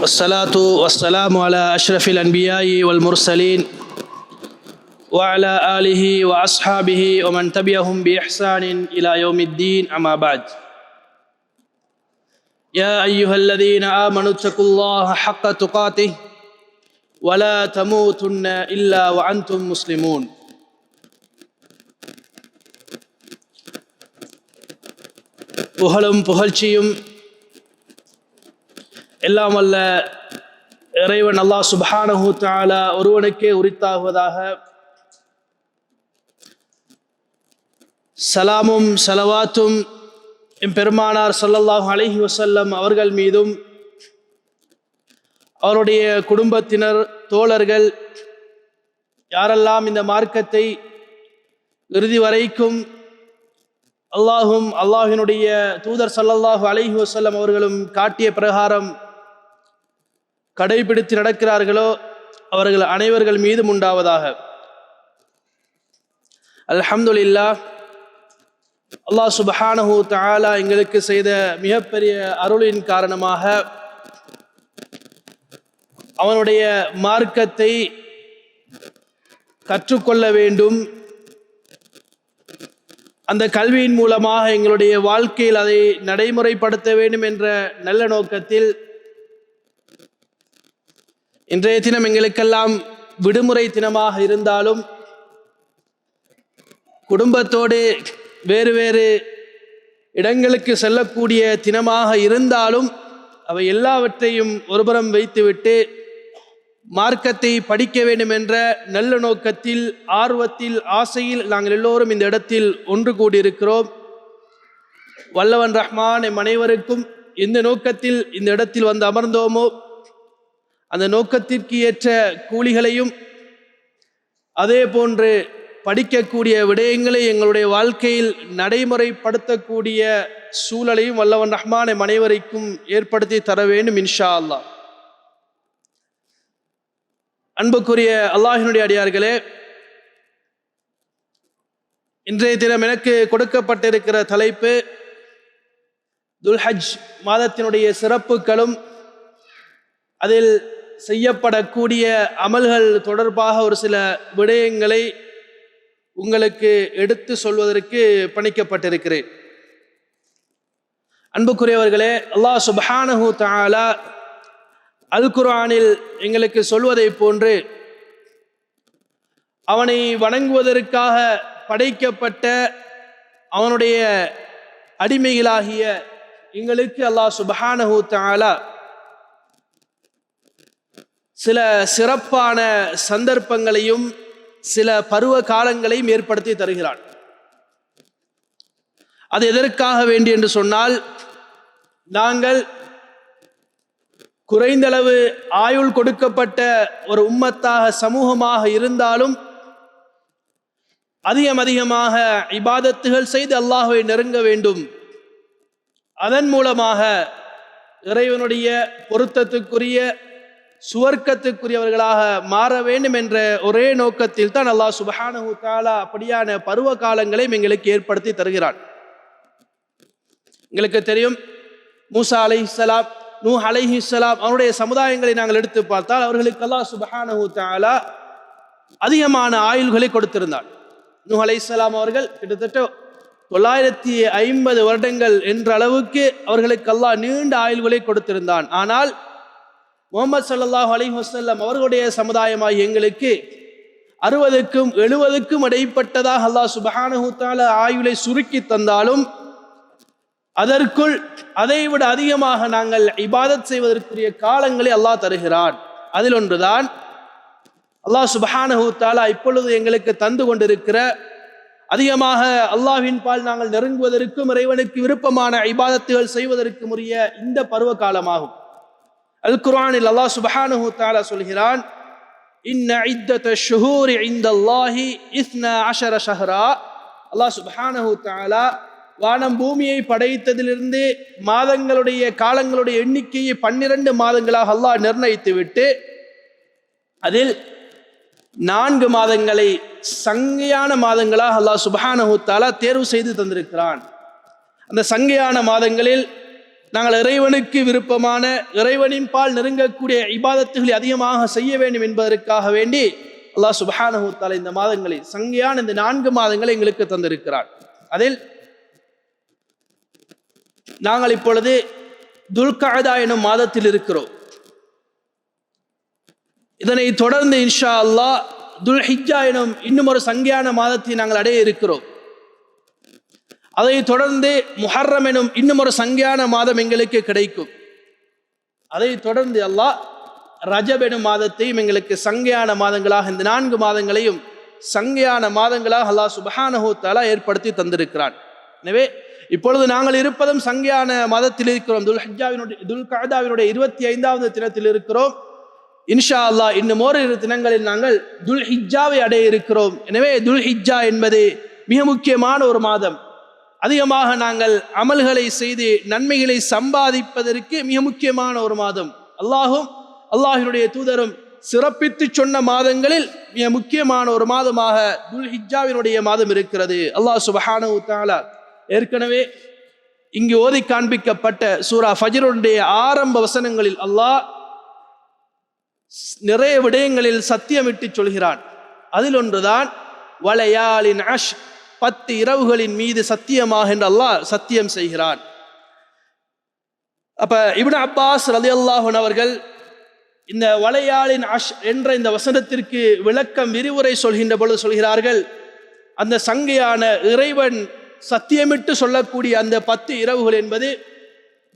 والصلاة والسلام على أشرف الأنبياء والمرسلين وعلى آله وأصحابه ومن تبعهم بإحسان إلى يوم الدين أما بعد. يا أيها الذين آمنوا اتقوا الله حق تقاته ولا تموتن إلا وأنتم مسلمون. പുഹളും പുഹൽച്ചയും எல்லாம் அல்ல இறைவன் அல்லா சுப்ஹானஹு தஆலா ஒருவனுக்கே உரித்தாகுவதாக. சலாமும் சலவாத்தும் எம்பெருமானார் சல்லல்லாஹும் அலஹி வசல்லம் அவர்கள் மீதும் அவருடைய குடும்பத்தினர் தோழர்கள் யாரெல்லாம் இந்த மார்க்கத்தை இறுதி வரைக்கும் அல்லாஹும் அல்லாஹினுடைய தூதர் சல்லல்லாஹு அலஹி வசல்லம் அவர்களும் காட்டிய பிரகாரம் கடைபிடித்து நடக்கிறார்களோ அவர்கள் அனைவர்கள் மீதும் உண்டாவதாக. அல்ஹம்துல்லா அல்லாஹ் சுப்ஹானஹு தாலா எங்களுக்கு செய்த மிகப்பெரிய அருளின் காரணமாக அவனுடைய மார்க்கத்தை கற்றுக்கொள்ள வேண்டும். அந்த கல்வியின் மூலமாக எங்களுடைய வாழ்க்கையில் அதை நடைமுறைப்படுத்த வேண்டும் என்ற நல்ல நோக்கத்தில் இன்றைய தினம் எங்களுக்கெல்லாம் விடுமுறை தினமாக இருந்தாலும் குடும்பத்தோடு வேறு வேறு இடங்களுக்கு செல்லக்கூடிய தினமாக இருந்தாலும் அவை எல்லாவற்றையும் ஒருபுறம் வைத்துவிட்டு மார்க்கத்தை படிக்க வேண்டும் என்ற நல்ல நோக்கத்தில் ஆர்வத்தில் ஆசையில் நாங்கள் எல்லோரும் இந்த இடத்தில் ஒன்று கூடியிருக்கிறோம். வல்லவன் ரஹ்மான் எம் அனைவருக்கும் எந்த நோக்கத்தில் இந்த இடத்தில் வந்து அமர்ந்தோமோ? அந்த நோக்கத்திற்கு ஏற்ற கூலிகளையும் அதே போன்று படிக்கக்கூடிய விடயங்களை எங்களுடைய வாழ்க்கையில் நடைமுறைப்படுத்தக்கூடிய சூழலையும் வல்லவன் ரஹ்மானை அனைவரைக்கும் ஏற்படுத்தி தர வேண்டும் இன்ஷா அல்லாஹ். அன்புக்குரிய அல்லாஹினுடைய அடியார்களே இன்றைய தினம் எனக்கு கொடுக்கப்பட்டிருக்கிற தலைப்பு துல்ஹஜ் மாதத்தினுடைய சிறப்புகளும் அதில் செய்யப்படக்கூடிய அமல்கள் தொடர்பாக ஒரு சில விடயங்களை உங்களுக்கு எடுத்து சொல்வதற்கு பணிக்கப்பட்டிருக்கிறேன். அன்புக்குரியவர்களே அல்லாஹ் சுபஹானஹு தாலா அல் குர்ஆனில் எங்களுக்கு சொல்வதை போன்று அவனை வணங்குவதற்காக படைக்கப்பட்ட அவனுடைய அடிமைகளாகிய எங்களுக்கு அல்லாஹ் சுபஹானஹு தாலா சில சிறப்பான சந்தர்ப்பங்களையும் சில பருவ காலங்களையும் ஏற்படுத்தி தருகிறான். அது எதற்காக வேண்டி என்று சொன்னால் நாங்கள் குறைந்தளவு ஆயுள் கொடுக்கப்பட்ட ஒரு உம்மத்தாக சமூகமாக இருந்தாலும் அதிகம் அதிகமாக இபாதத்துகள் செய்து அல்லாஹுவை நெருங்க வேண்டும். அதன் மூலமாக இறைவனுடைய பொருத்தத்துக்குரிய சுவர்க்கத்துக்குரியவர்களாக மாற வேண்டும் என்ற ஒரே நோக்கத்தில் தான் அல்லாஹ் சுபஹானு தாலா அப்படியான பருவ காலங்களையும் எங்களுக்கு ஏற்படுத்தி தருகிறான். எங்களுக்கு தெரியும் மூசா அலைஹிஸ்ஸலாம் நூ அலைஹிஸ்ஸலாம் அவருடைய சமுதாயங்களை நாங்கள் எடுத்து பார்த்தால் அவர்களுக்கு அல்லாஹ் சுபஹானு தாலா அதிகமான ஆயுள்களை கொடுத்திருந்தார் நூ அலைஹிஸ்ஸலாம் அவர்கள் கிட்டத்தட்ட தொள்ளாயிரத்தி ஐம்பது வருடங்கள் என்ற அளவுக்கு அவர்களுக்கு அல்லாஹ் நீண்ட ஆயுள்களை கொடுத்திருந்தான். ஆனால் முகமது சல்லாஹ் அலி வசல்லம் அவர்களுடைய சமுதாயமாக எங்களுக்கு அறுபதுக்கும் எழுபதுக்கும் இடைப்பட்டதாக அல்லாஹ் சுபஹானஹூத்தால ஆயுளை சுருக்கி தந்தாலும் அதற்குள் அதைவிட அதிகமாக நாங்கள் இபாதத் செய்வதற்குரிய காலங்களை அல்லாஹ் தருகிறான். அதில் ஒன்றுதான் அல்லாஹ் சுபஹானஹூத்தாலா இப்பொழுது எங்களுக்கு தந்து கொண்டிருக்கிற அதிகமாக அல்லாஹின் பால் நாங்கள் நெருங்குவதற்கும் இறைவனுக்கு விருப்பமான இபாதத்துகள் செய்வதற்கும் உரிய இந்த பருவ காலமாகும். அல் குரானில் அல்லாஹ் சுப்ஹானஹு தாலா சொல்கிறான் இன்ன இத்தத ஷுஹூரி இந்தல்லாஹி இஸ்னா அஷர ஷஹரா. அல்லாஹ் சுபஹானஹு தாலா வானம் பூமியை படைத்ததிலிருந்து மாதங்களுடைய காலங்களுடைய எண்ணிக்கையை பன்னிரண்டு மாதங்களாக அல்லாஹ் நிர்ணயித்து விட்டு அதில் நான்கு மாதங்களை சங்கையான மாதங்களாக அல்லாஹ் சுபஹானஹு தாலா தேர்வு செய்து தந்திருக்கிறான். அந்த சங்கையான மாதங்களில் நாங்கள் இறைவனுக்கு விருப்பமான இறைவனின் பால் நெருங்கக்கூடிய இபாதத்துகளை அதிகமாக செய்ய வேண்டும் என்பதற்காக வேண்டி அல்லாஹ் சுபஹானஹு இந்த மாதங்களை சங்கையான இந்த நான்கு மாதங்களை எங்களுக்கு தந்திருக்கிறார். அதில் நாங்கள் இப்பொழுது துல்காதா எனும் மாதத்தில் இருக்கிறோம். இதனை தொடர்ந்து இன்ஷா அல்லாஹ் துல் ஹிஜ்ஜா எனும் இன்னும் ஒரு சங்கையான மாதத்தை நாங்கள் அடைய இருக்கிறோம். அதை தொடர்ந்து முஹர்ரம் எனும் இன்னும் ஒரு சங்கியான மாதம் எங்களுக்கு கிடைக்கும். அதை தொடர்ந்து அல்லாஹ் ரஜப் எனும் மாதத்தையும் எங்களுக்கு சங்கையான மாதங்களாக இந்த நான்கு மாதங்களையும் சங்கையான மாதங்களாக அல்லாஹ் சுபஹானஹூ தலா ஏற்படுத்தி தந்திருக்கிறான். எனவே இப்பொழுது நாங்கள் இருப்பதும் சங்கையான மாதத்தில் இருக்கிறோம். துல் ஹஜ்ஜாவினுடைய துல் கஅதாவினுடைய இருபத்தி ஐந்தாவது தினத்தில் இருக்கிறோம். இன்ஷா அல்லாஹ் இன்னும் ஓரிரு தினங்களில் நாங்கள் துல் ஹிஜ்ஜாவை அடைய இருக்கிறோம். எனவே துல் ஹிஜ்ஜா என்பது மிக முக்கியமான ஒரு மாதம். அதிகமாக நாங்கள் அமல்களை செய்து நன்மைகளை சம்பாதிப்பதற்கு மிக முக்கியமான ஒரு மாதம். அல்லாஹும் அல்லாஹினுடைய தூதரும் சிறப்பித்து சொன்ன மாதங்களில் மிக முக்கியமான ஒரு மாதமாக துல் ஹிஜ்ஜாவினுடைய மாதம் இருக்கிறது. அல்லாஹ் சுபஹானஹு தஆலா ஏற்கனவே இங்கு ஓதி காண்பிக்கப்பட்ட சூரா ஃபஜருடைய ஆரம்ப வசனங்களில் அல்லாஹ் நிறைய விடயங்களில் சத்தியமிட்டு சொல்கிறான். அதில் ஒன்றுதான் வளையாளின் அஷ் பத்து இரவுகளின் மீது சத்தியமாக என்று அல்லாஹ் சத்தியம் செய்கிறான். அப்ப இபின் அப்பாஸ் ரலியல்லாஹு அவர்கள் இந்த வளையாளின் அஷ் என்ற இந்த வசனத்திற்கு விளக்கம் விரிவுரை சொல்கின்ற பொழுது சொல்கிறார்கள் அந்த சங்கையான இறைவன் சத்தியமிட்டு சொல்லக்கூடிய அந்த பத்து இரவுகள் என்பது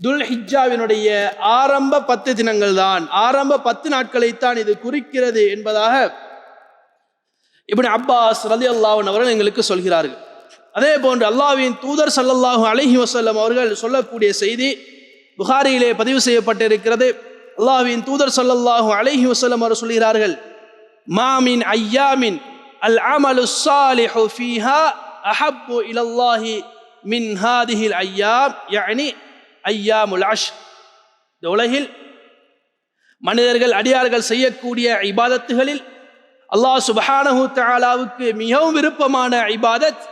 துல் ஹிஜாவினுடைய ஆரம்ப பத்து தினங்கள் தான் ஆரம்ப பத்து நாட்களைத்தான் இது குறிக்கிறது என்பதாக இப்படி அப்பாஸ் ரலி அல்லாஹன் அவர்கள் எங்களுக்கு சொல்கிறார்கள். அதே போன்று அல்லாவின் தூதர் ஸல்லல்லாஹு அலஹி வசல்லம் அவர்கள் சொல்லக்கூடிய செய்தி புகாரியிலே பதிவு செய்யப்பட்டிருக்கிறது. அல்லாஹ்வின் தூதர் சல்லல்லாஹு அலஹி வசல்லம் அவர் சொல்கிறார்கள் மாமின் ஐயாமின் அல் அமலு சாலிஹு ஃபீஹா அஹப்பு இலல்லாஹி மின் ஹாதிஹில் ஐயாம். யானி ஐயாமுல் அஷ் இந்த உலகில் மனிதர்கள் அடியார்கள் செய்யக்கூடிய இபாதத்துகளில் அல்லாஹ் சுபஹானஹு தாலாவுக்கு மிகவும் விருப்பமான இபாதத்.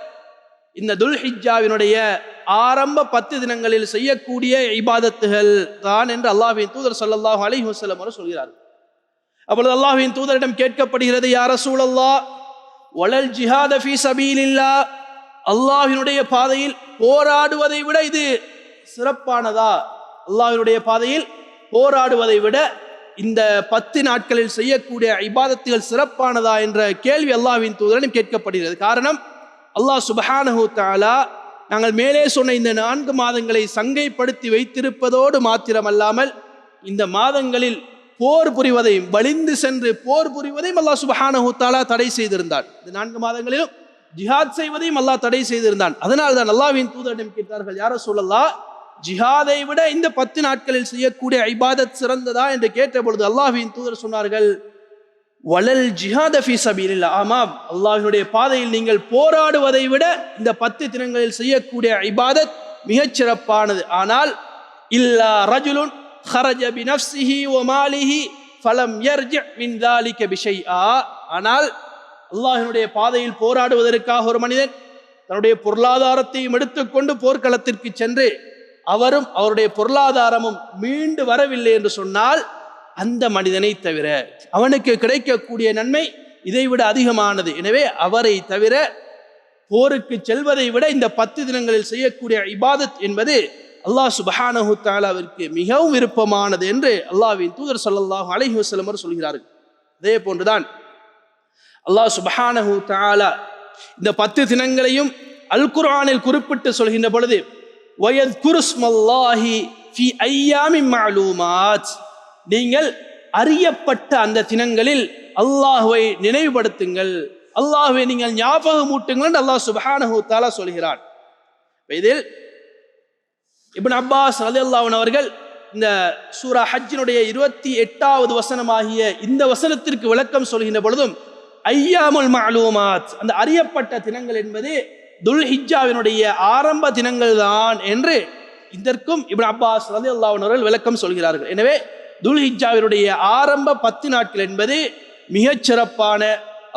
இந்த துல்ஹிஜாவினுடைய ஆரம்ப பத்து தினங்களில் செய்யக்கூடிய இபாதத்துகள் தான் என்று அல்லாஹின் தூதர் சல்லாஹூ அலி வஸல்லம் அவர் சொல்கிறார் அப்பொழுது அல்லாஹின் தூதரிடம் கேட்கப்படுகிறது யார் ரசூலல்லாஹ் வலல் ஜிஹாத சபீல் இல்லா அல்லாஹினுடைய பாதையில் போராடுவதை விட இது சிறப்பானதா? அல்லாஹினுடைய பாதையில் போராடுவதை விட இந்த பத்து நாட்களில் செய்யக்கூடிய இபாதத்துகள் சிறப்பானதா என்ற கேள்வி அல்லாவின் தூதரனும் கேட்கப்படுகிறது. காரணம் அல்லாஹ் சுபஹானஹு தாலா நாங்கள் மேலே சொன்ன இந்த நான்கு மாதங்களை சங்கைப்படுத்தி வைத்திருப்பதோடு மாத்திரமல்லாமல் இந்த மாதங்களில் போர் புரிவதையும் வலிந்து சென்று போர் புரிவதையும் அல்லாஹ் சுபஹானஹு தாலா தடை செய்திருந்தார். இந்த நான்கு மாதங்களிலும் ஜிஹாத் செய்வதையும் அல்லாஹ் தடை செய்திருந்தான். அதனால் தான் அல்லாஹ்வின் தூதரிடம் கேட்டார்கள் யார சொல்லலாம் ஜிஹாதை விட இந்த பத்து நாட்களில் செய்யக்கூடிய ஐபாதத் சிறந்ததா என்று கேட்ட பொழுது அல்லாஹின் தூதர் சொன்னார்கள் வளல் ஜிஹாத ஃபி சபீல் இல்லை ஆமாம் அல்லாஹினுடைய பாதையில் நீங்கள் போராடுவதை விட இந்த பத்து தினங்களில் செய்யக்கூடிய ஐபாதத் மிகச்சிறப்பானது ஆனால் இல்லா ரஜுலுன் ஹரஜ பி நஃப்சிஹி ஒ மாலிஹி ஃபலம் யர்ஜ மின் தாலிக்க பிஷை ஆ ஆனால் அல்லாஹினுடைய பாதையில் போராடுவதற்காக ஒரு மனிதன் தன்னுடைய பொருளாதாரத்தையும் எடுத்துக்கொண்டு போர்க்களத்திற்கு சென்று அவரும் அவருடைய பொருளாதாரமும் மீண்டு வரவில்லை என்று சொன்னால் அந்த மனிதனை தவிர அவனுக்கு கிடைக்கக்கூடிய நன்மை இதைவிட அதிகமானது. எனவே அவரை தவிர போருக்கு செல்வதை விட இந்த பத்து தினங்களில் செய்யக்கூடிய இபாதத் என்பது அல்லாஹ் சுபஹானஹு தாலாவிற்கு மிகவும் விருப்பமானது என்று அல்லாவின் தூதர் சல்லாஹூ அலஹி வசலமர் சொல்கிறார்கள். அதே போன்றுதான் அல்லாஹ் சுபஹானஹு தாலா இந்த பத்து தினங்களையும் அல் குர்ஆனில் குறிப்பிட்டு சொல்கின்ற பொழுது வயது குருஸ்மல்லாஹி ஃபி ஐயாமி மாலூமாத். நீங்கள் அறியப்பட்ட அந்த தினங்களில் அல்லாஹுவை நினைவுபடுத்துங்கள். அல்லாஹுவை நீங்கள் ஞாபகமூட்டுங்கள் என்று அல்லாஹ் சுபஹானஹு தஆலா சொல்கிறான். இதில் இபின் அப்பாஸ் ரலியல்லாஹு அவர்கள் இந்த சூரா ஹஜ்ஜினுடைய இருபத்தி எட்டாவது வசனமாகிய இந்த வசனத்திற்கு விளக்கம் சொல்கின்ற பொழுதும் ஐயாமுல் மாலூமாத். அந்த அறியப்பட்ட தினங்கள் என்பது துல்ஹிஜாவினுடைய ஆரம்ப தினங்கள் தான் என்று இதற்கும் இப்னு அப்பாஸ் ரலியல்லாஹு அவர்கள் விளக்கம் சொல்கிறார்கள். எனவே துல்ஹிஜாவினுடைய ஆரம்ப பத்து நாட்கள் என்பது மிகச் சிறப்பான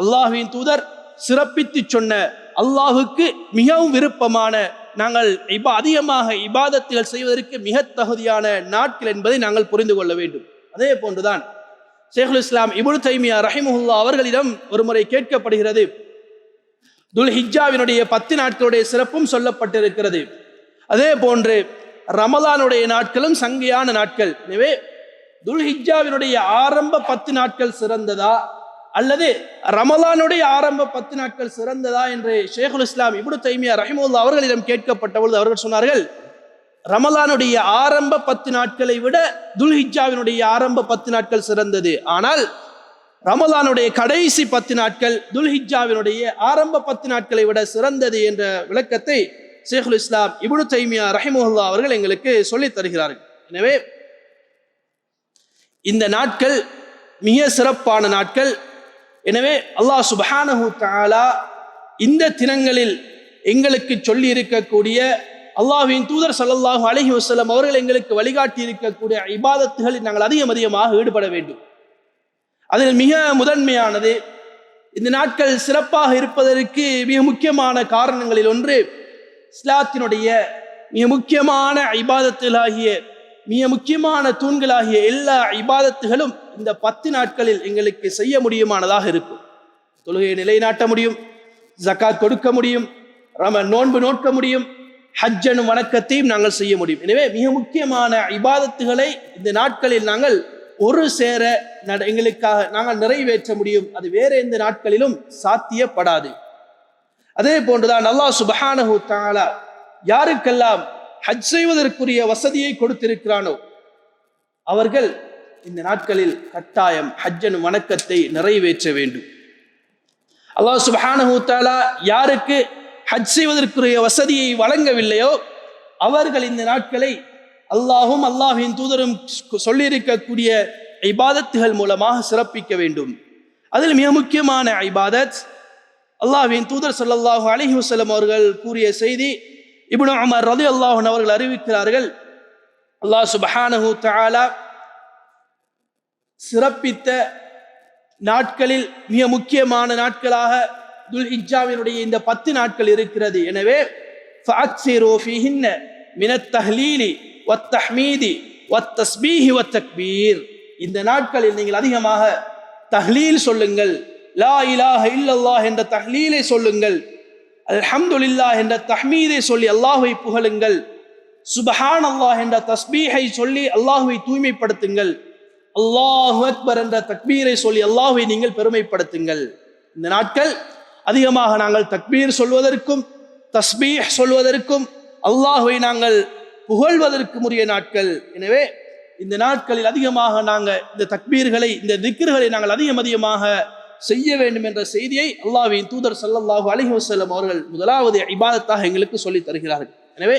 அல்லாஹுவின் தூதர் சிறப்பித்து சொன்ன அல்லாஹுக்கு மிகவும் விருப்பமான நாங்கள் இபா அதிகமாக இபாதத்துகள் செய்வதற்கு மிக தகுதியான நாட்கள் என்பதை நாங்கள் புரிந்து கொள்ள வேண்டும். அதே போன்றுதான் ஷேகுல் இஸ்லாம் இபுல் தைமியா ரஹிமுல்லா அவர்களிடம் ஒருமுறை கேட்கப்படுகிறது. துல் ஹிஜாவினுடைய பத்து நாட்களுடைய சிறப்பும் சொல்லப்பட்டிருக்கிறது. அதே போன்று ரமலானுடைய நாட்களும் சங்கையான நாட்கள். எனவே துல்ஹித்ஜாவினுடைய ஆரம்ப பத்து நாட்கள் சிறந்ததா? அல்லது ரமலானுடைய ஆரம்ப பத்து நாட்கள் சிறந்ததா என்று ஷேகுல் இஸ்லாம் இப்னு தைமியா ரஹிமுல்லா அவர்களிடம் கேட்கப்பட்ட பொழுது அவர்கள் சொன்னார்கள் ரமலானுடைய ஆரம்ப பத்து நாட்களை விட துல்ஹிஜாவினுடைய ஆரம்ப பத்து நாட்கள் சிறந்தது. ஆனால் ரமலானுடைய கடைசி பத்து நாட்கள் துல்ஹிஜாவினுடைய ஆரம்ப பத்து நாட்களை விட சிறந்தது என்ற விளக்கத்தை ஷேகுல் இஸ்லாம் இபுனு தைமியா ரஹிமுல்லா அவர்கள் எங்களுக்கு சொல்லித் தருகிறார்கள். எனவே இந்த நாட்கள் மிக சிறப்பான நாட்கள். எனவே அல்லாஹ் சுபஹானஹு தாலா இந்த தினங்களில் எங்களுக்கு சொல்லி இருக்கக்கூடிய அல்லாஹ்வின் தூதர் சல்லாஹூ அலஹி வசலம் அவர்கள் எங்களுக்கு வழிகாட்டி இருக்கக்கூடிய இபாதத்துகளில் நாங்கள் அதிகம் அதிகமாக ஈடுபட வேண்டும். அதில் மிக முதன்மையானது இந்த நாட்கள் சிறப்பாக இருப்பதற்கு மிக முக்கியமான காரணங்களில் ஒன்று இஸ்லாத்தினுடைய மிக முக்கியமான ஐபாதத்துகளாகிய மிக முக்கியமான தூண்களாகிய எல்லா ஐபாதத்துகளும் இந்த பத்து நாட்களில் எங்களுக்கு செய்ய முடியுமானதாக இருக்கும். தொழுகையை நிலைநாட்ட முடியும் ஜக்காத் கொடுக்க முடியும் ரம நோன்பு நோக்க முடியும் ஹஜ்ஜனும் வணக்கத்தையும் நாங்கள் செய்ய முடியும். எனவே மிக முக்கியமான இபாதத்துகளை இந்த நாட்களில் நாங்கள் ஒரு சேர எங்களுக்காக நாங்கள் நிறைவேற்ற முடியும். அது வேற எந்த நாட்களிலும் சாத்தியப்படாது. அதே போன்றுதான் அல்லாஹ் சுபஹானஹு தாலா யாருக்கெல்லாம் ஹஜ் செய்வதற்குரிய வசதியை கொடுத்திருக்கிறானோ அவர்கள் இந்த நாட்களில் கட்டாயம் ஹஜ்ஜன் வணக்கத்தை நிறைவேற்ற வேண்டும். அல்லாஹ் சுபஹானஹு தாலா யாருக்கு ஹஜ் செய்வதற்குரிய வசதியை வழங்கவில்லையோ அவர்கள் இந்த நாட்களை அல்லாஹும் அல்லாஹின் தூதரும் சொல்லியிருக்கக்கூடிய ஐபாதத்துகள் மூலமாக சிறப்பிக்க வேண்டும். அதில் மிக முக்கியமான ஐபாதத் அல்லாஹின் தூதர் சல்லாஹு அலஹி வசலம் அவர்கள் கூறிய செய்தி இப்னு அமர் ரதி அல்லாஹன் அவர்கள் அறிவிக்கிறார்கள் அல்லாஹ் சுபஹானஹு தாலா சிறப்பித்த நாட்களில் மிக முக்கியமான நாட்களாக துல் ஹிஜாவினுடைய இந்த பத்து நாட்கள் இருக்கிறது. எனவே ஃபஅக்சிரு ஃபீஹின்ன மினத் தஹ்லீலி வத்தஹ்மீதி வத்தஸ்பீஹி வத்தக்பீர் இந்த நாட்களில் நீங்கள் அதிகமாக தஹ்லீல் சொல்லுங்கள். லா இலாஹ இல்லல்லாஹ் என்ற தஹ்லீலை சொல்லுங்கள். அல்ஹம்துலில்லா என்ற தஹ்மீதை சொல்லி அல்லாஹுவை புகழுங்கள். சுபஹான் அல்லாஹ் என்ற தஸ்பீஹை சொல்லி அல்லாஹுவை தூய்மைப்படுத்துங்கள். அல்லாஹு அக்பர் என்ற தக்பீரை சொல்லி அல்லாஹுவை நீங்கள் பெருமைப்படுத்துங்கள். இந்த நாட்கள் அதிகமாக நாங்கள் தக்பீர் சொல்வதற்கும் தஸ்பீஹ் சொல்வதற்கும் அல்லாஹுவை நாங்கள் புகழ்வதற்கும் உரிய நாட்கள். எனவே இந்த நாட்களில் அதிகமாக நாங்கள் இந்த தக்பீர்களை இந்த திக்ர்களை நாங்கள் அதிகம் அதிகமாக செய்ய வேண்டும் என்ற செய்தியை அல்லாவின் தூதர் சல்லல்லாஹு அலஹி வசல்லம் அவர்கள் முதலாவது இபாதத்தாக எங்களுக்கு சொல்லித் தருகிறார்கள். எனவே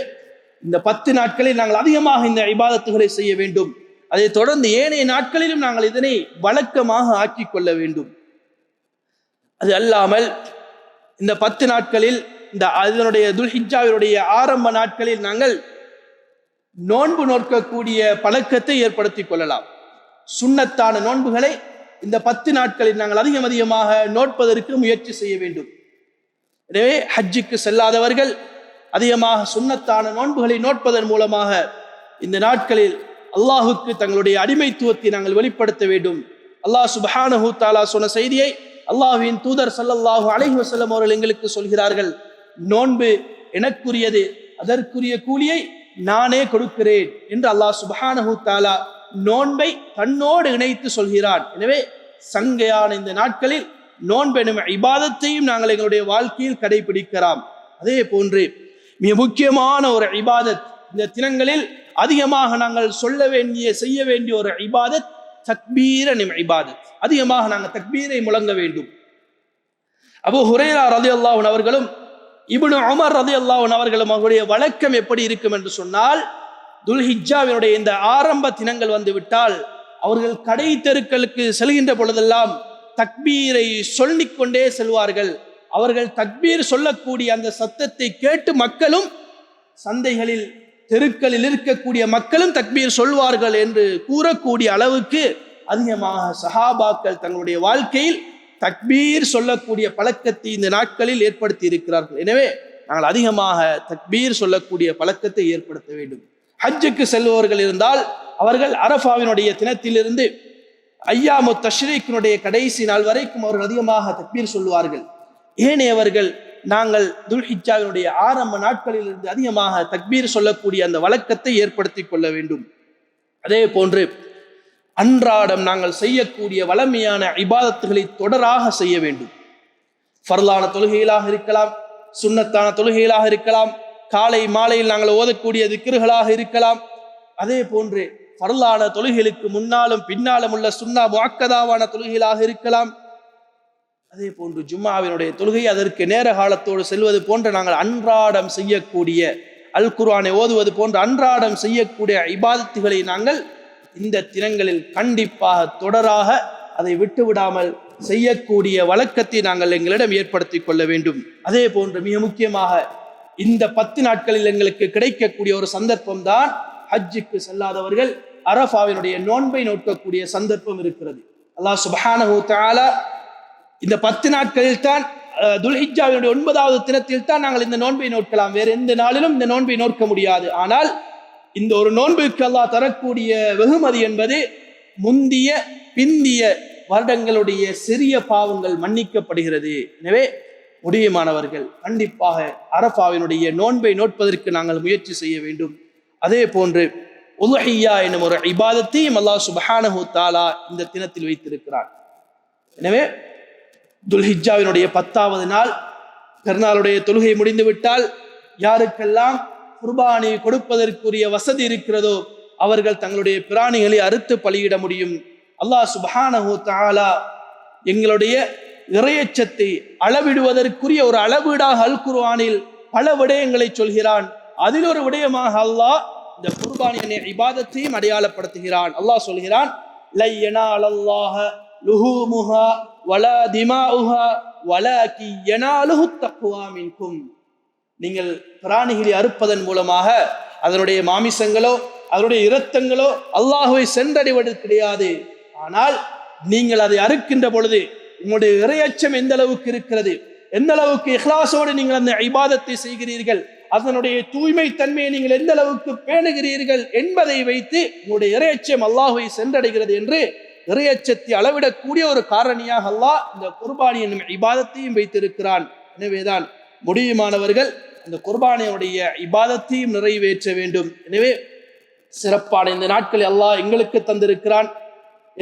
இந்த பத்து நாட்களில் நாங்கள் அதிகமாக இந்த இபாதத்துகளை செய்ய வேண்டும். அதை தொடர்ந்து ஏனைய நாட்களிலும் நாங்கள் இதனை வழக்கமாக ஆக்கி கொள்ள வேண்டும். அது அல்லாமல் இந்த பத்து நாட்களில் இந்த அதனுடைய துல்ஹிஜாவினுடைய ஆரம்ப நாட்களில் நாங்கள் நோன்பு நோக்கக்கூடிய பழக்கத்தை ஏற்படுத்திக் கொள்ளலாம். சுண்ணத்தான நோன்புகளை இந்த பத்து நாட்களில் நாங்கள் அதிகம் அதிகமாக நோட்பதற்கு முயற்சி செய்ய வேண்டும். எனவே ஹஜ்ஜுக்கு செல்லாதவர்கள் அதிகமாக சுண்ணத்தான நோன்புகளை நோட்பதன் மூலமாக இந்த நாட்களில் அல்லாஹுக்கு தங்களுடைய அடிமைத்துவத்தை நாங்கள் வெளிப்படுத்த வேண்டும். அல்லாஹ் சுப்ஹானஹு தாலா சொன்ன செய்தியை அல்லாஹ்வின் தூதர் ஸல்லல்லாஹு அலைஹி வஸல்லம் அவர்கள் எங்களுக்கு சொல்கிறார்கள். நோன்பு எனக்குரியது அதற்குரிய கூலியை நானே கொடுக்கிறேன் என்று அல்லாஹ் சுபஹானஹூ தாலா நோன்பை தன்னோடு இணைத்து சொல்கிறான். எனவே சங்கையான இந்த நாட்களில் நோன்பெனும் இபாதத்தையும் நாங்கள் எங்களுடைய வாழ்க்கையில் கடைபிடிக்கலாம். அதே போன்று மிக முக்கியமான ஒரு இபாதத் இந்த தினங்களில் அதிகமாக நாங்கள் சொல்ல வேண்டிய செய்ய வேண்டிய ஒரு இபாதத் தக்பீர நிம் இபாதத். அதிகமாக நாங்கள் தக்பீரை முழங்க வேண்டும். அபு ஹுரேரா ரதி அல்லாஹன் அவர்களும் இபுனு உமர் ரதி அல்லாஹன் அவர்களும் அவருடைய வழக்கம் எப்படி இருக்கும் என்று சொன்னால் துல்ஹிஜாவினுடைய இந்த ஆரம்ப தினங்கள் வந்து விட்டால் அவர்கள் கடை தெருக்களுக்கு செல்கின்ற பொழுதெல்லாம் தக்பீரை சொல்லிக்கொண்டே செல்வார்கள். அவர்கள் தக்பீர் சொல்லக்கூடிய அந்த சத்தத்தை கேட்டு மக்களும் சந்தைகளில் தெருக்களில் இருக்கக்கூடிய மக்களும் தக்பீர் சொல்வார்கள் என்று கூறக்கூடிய அளவுக்கு அதிகமாக சஹாபாக்கள் தங்களுடைய வாழ்க்கையில் தக்பீர் சொல்லக்கூடிய பழக்கத்தை இந்த நாட்களில் ஏற்படுத்தி இருக்கிறார்கள். எனவே நாங்கள் அதிகமாக தக்பீர் சொல்லக்கூடிய பழக்கத்தை ஏற்படுத்த வேண்டும். ஹஜ்ஜுக்கு செல்பவர்கள் இருந்தால் அவர்கள் அரஃபாவினுடைய தினத்திலிருந்து ஐயாமு தஷ்ரீக்கினுடைய கடைசி நாள் வரைக்கும் அவர்கள் அதிகமாக தக்பீர் சொல்லுவார்கள். ஏனையவர்கள் நாங்கள் துல்ஹிஜாவினுடைய ஆரம்ப நாட்களில் இருந்து அதிகமாக தக்பீர் சொல்லக்கூடிய அந்த வழக்கத்தை ஏற்படுத்தி கொள்ள வேண்டும். அதே போன்று அன்றாடம் நாங்கள் செய்யக்கூடிய வளமையான இபாதத்துகளை தொடராக செய்ய வேண்டும். ஃபர்லான தொழுகைகளாக இருக்கலாம் சுண்ணத்தான தொழுகைகளாக இருக்கலாம் காலை மாலையில் நாங்கள் ஓதக்கூடிய திக்கிர்களாக இருக்கலாம். அதே போன்று ஃபர்லான தொழுகைகளுக்கு முன்னாலும் பின்னாலும் உள்ள சுண்ணா வாக்கதாவான தொழுகைகளாக இருக்கலாம். அதே போன்று ஜும்மாவினுடைய தொழுகை அதற்கு நேர காலத்தோடு செல்வது போன்ற நாங்கள் அன்றாடம் செய்யக்கூடிய அல் குர்ஆனை ஓதுவது போன்ற அன்றாடம் செய்யக்கூடிய இபாதத்துகளை நாங்கள் இந்த தினங்களில் கண்டிப்பாக தொடராக அதை விட்டு விடாமல் செய்யக்கூடிய வழக்கத்தை நாங்கள் எங்களிடம் ஏற்படுத்தி கொள்ள வேண்டும். அதே போன்று மிக முக்கியமாக இந்த பத்து நாட்களில் எங்களுக்கு கிடைக்கக்கூடிய ஒரு சந்தர்ப்பம் தான் ஹஜ்ஜுக்கு செல்லாதவர்கள் அரஃபாவினுடைய நோன்பை நோக்கக்கூடிய சந்தர்ப்பம் இருக்கிறது. அல்லாஹ் சுபஹானஹு தஆலா இந்த பத்து நாட்களில் தான் துல்ஹிஜாவினுடைய ஒன்பதாவது தினத்தில் தான் நாங்கள் இந்த நோன்பை நோக்கலாம். வேறு எந்த நாளிலும் இந்த நோன்பை நோக்க முடியாது. ஆனால் இந்த ஒரு நோன்புக்கு அல்லாஹ் தரக்கூடிய வெகுமதி என்பது முந்திய பிந்திய வருடங்களுடைய சிறிய பாவங்கள் மன்னிக்கப்படுகிறது. எனவே முடியுமானவர்கள் கண்டிப்பாக அரபாவினுடைய நோன்பை நோட்பதற்கு நாங்கள் முயற்சி செய்ய வேண்டும். அதே போன்று உலஹியா என்னும் ஒரு இபாதத்தையும் அல்லாஹ் சுபஹானஹு தாலா இந்த தினத்தில் வைத்திருக்கிறார் எனவே துல்ஹிஜாவினுடைய பத்தாவது நாள் பெருநாளுடைய தொழுகை முடிந்துவிட்டால் யாருக்கெல்லாம் குர்பானி கொடுப்பதற்குரிய வசதி இருக்கிறதோ அவர்கள் தங்களுடைய பிராணிகளை அறுத்து பலியிட முடியும். அல்லாஹ் சுபஹானஹு தாலா எங்களுடைய இறையச்சத்தை அளவிடுவதற்குரிய ஒரு அளவீடாக அல் குர்வானில் பல விடயங்களை சொல்கிறான். அதில் ஒரு விடயமாக அல்லாஹ் இந்த குர்பானிய இபாதத்தையும் அடையாளப்படுத்துகிறான். அல்லாஹ் சொல்கிறான் லை லுஹூமுஹா வலா திமாஉஹா வலாகி யனாலுஹு தக்குவா மின்கும். நீங்கள் பிராணிகளை அறுப்பதன் மூலமாக அதனுடைய மாமிசங்களோ அதனுடைய இரத்தங்களோ அல்லாஹுவை சென்றடைவது கிடையாது. ஆனால் நீங்கள் அதை அறுக்கின்ற பொழுது உங்களுடைய இறையச்சம் எந்த அளவுக்கு இருக்கிறது? எந்த அளவுக்கு இஹ்லாசோடு நீங்கள் அந்த ஐபாதத்தை செய்கிறீர்கள்? அதனுடைய தூய்மை தன்மையை நீங்கள் எந்த அளவுக்கு பேணுகிறீர்கள் என்பதை வைத்து உங்களுடைய இறையச்சம் அல்லாஹுவை சென்றடைகிறது என்று இறையச்சத்தை அளவிடக்கூடிய ஒரு காரணியாக அல்லாஹ் இந்த குர்பானி என்னும் ஐபாதத்தையும் வைத்திருக்கிறான். எனவேதான் முடியுமானவர்கள் இந்த குர்பானையுடைய இபாதத்தையும் நிறைவேற்ற வேண்டும். எனவே சிறப்பான இந்த நாட்களை அல்லாஹ் எங்களுக்கு தந்திருக்கிறான்.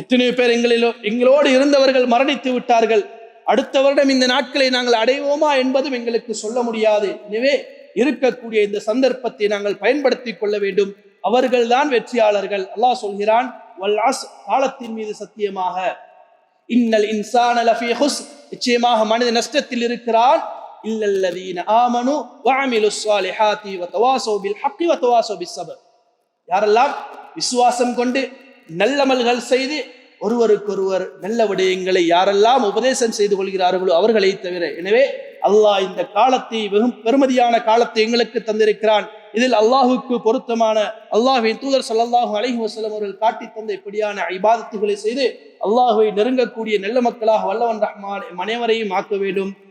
எத்தனையோ பேர் எங்களிலோ எங்களோடு இருந்தவர்கள் மரணித்து விட்டார்கள். அடுத்த வருடம் இந்த நாட்களை நாங்கள் அடைவோமா என்பதும் எங்களுக்கு சொல்ல முடியாது. எனவே இருக்கக்கூடிய இந்த சந்தர்ப்பத்தை நாங்கள் பயன்படுத்தி கொள்ள வேண்டும். அவர்கள்தான் வெற்றியாளர்கள். அல்லாஹ் சொல்கிறான் காலத்தின் மீது சத்தியமாக. இன்னல் இன்சான் நிச்சயமாக மனித நஷ்டத்தில் இருக்கிறான். இல்லல்லதீன ஆமனு வாமிலு ஸாலிஹாத்தி வத்தவாசோ பில் ஹக்கி வத்தவாசோ பிஸ் சபர் யாரெல்லாம் விசுவாசம் கொண்டு நல்லமல்கள் செய்து ஒருவருக்கொருவர் நல்ல விடயங்களை யாரெல்லாம் உபதேசம் செய்து கொள்கிறார்களோ அவர்களை தவிர எனவே அல்லாஹ் இந்த காலத்தை வெகும் பெருமதியான காலத்தை எங்களுக்கு தந்திருக்கிறான். இதில் அல்லாஹுக்கு பொருத்தமான அல்லாஹ்வின் தூதர் சல்லாஹூ அலஹி வசலம் அவர்கள் காட்டி தந்த இப்படியான ஐபாதத்துகளை செய்து அல்லாஹுவை நெருங்கக்கூடிய நல்ல மக்களாக வல்லவன் ரஹ்மான் அனைவரையும் ஆக்க வேண்டும்.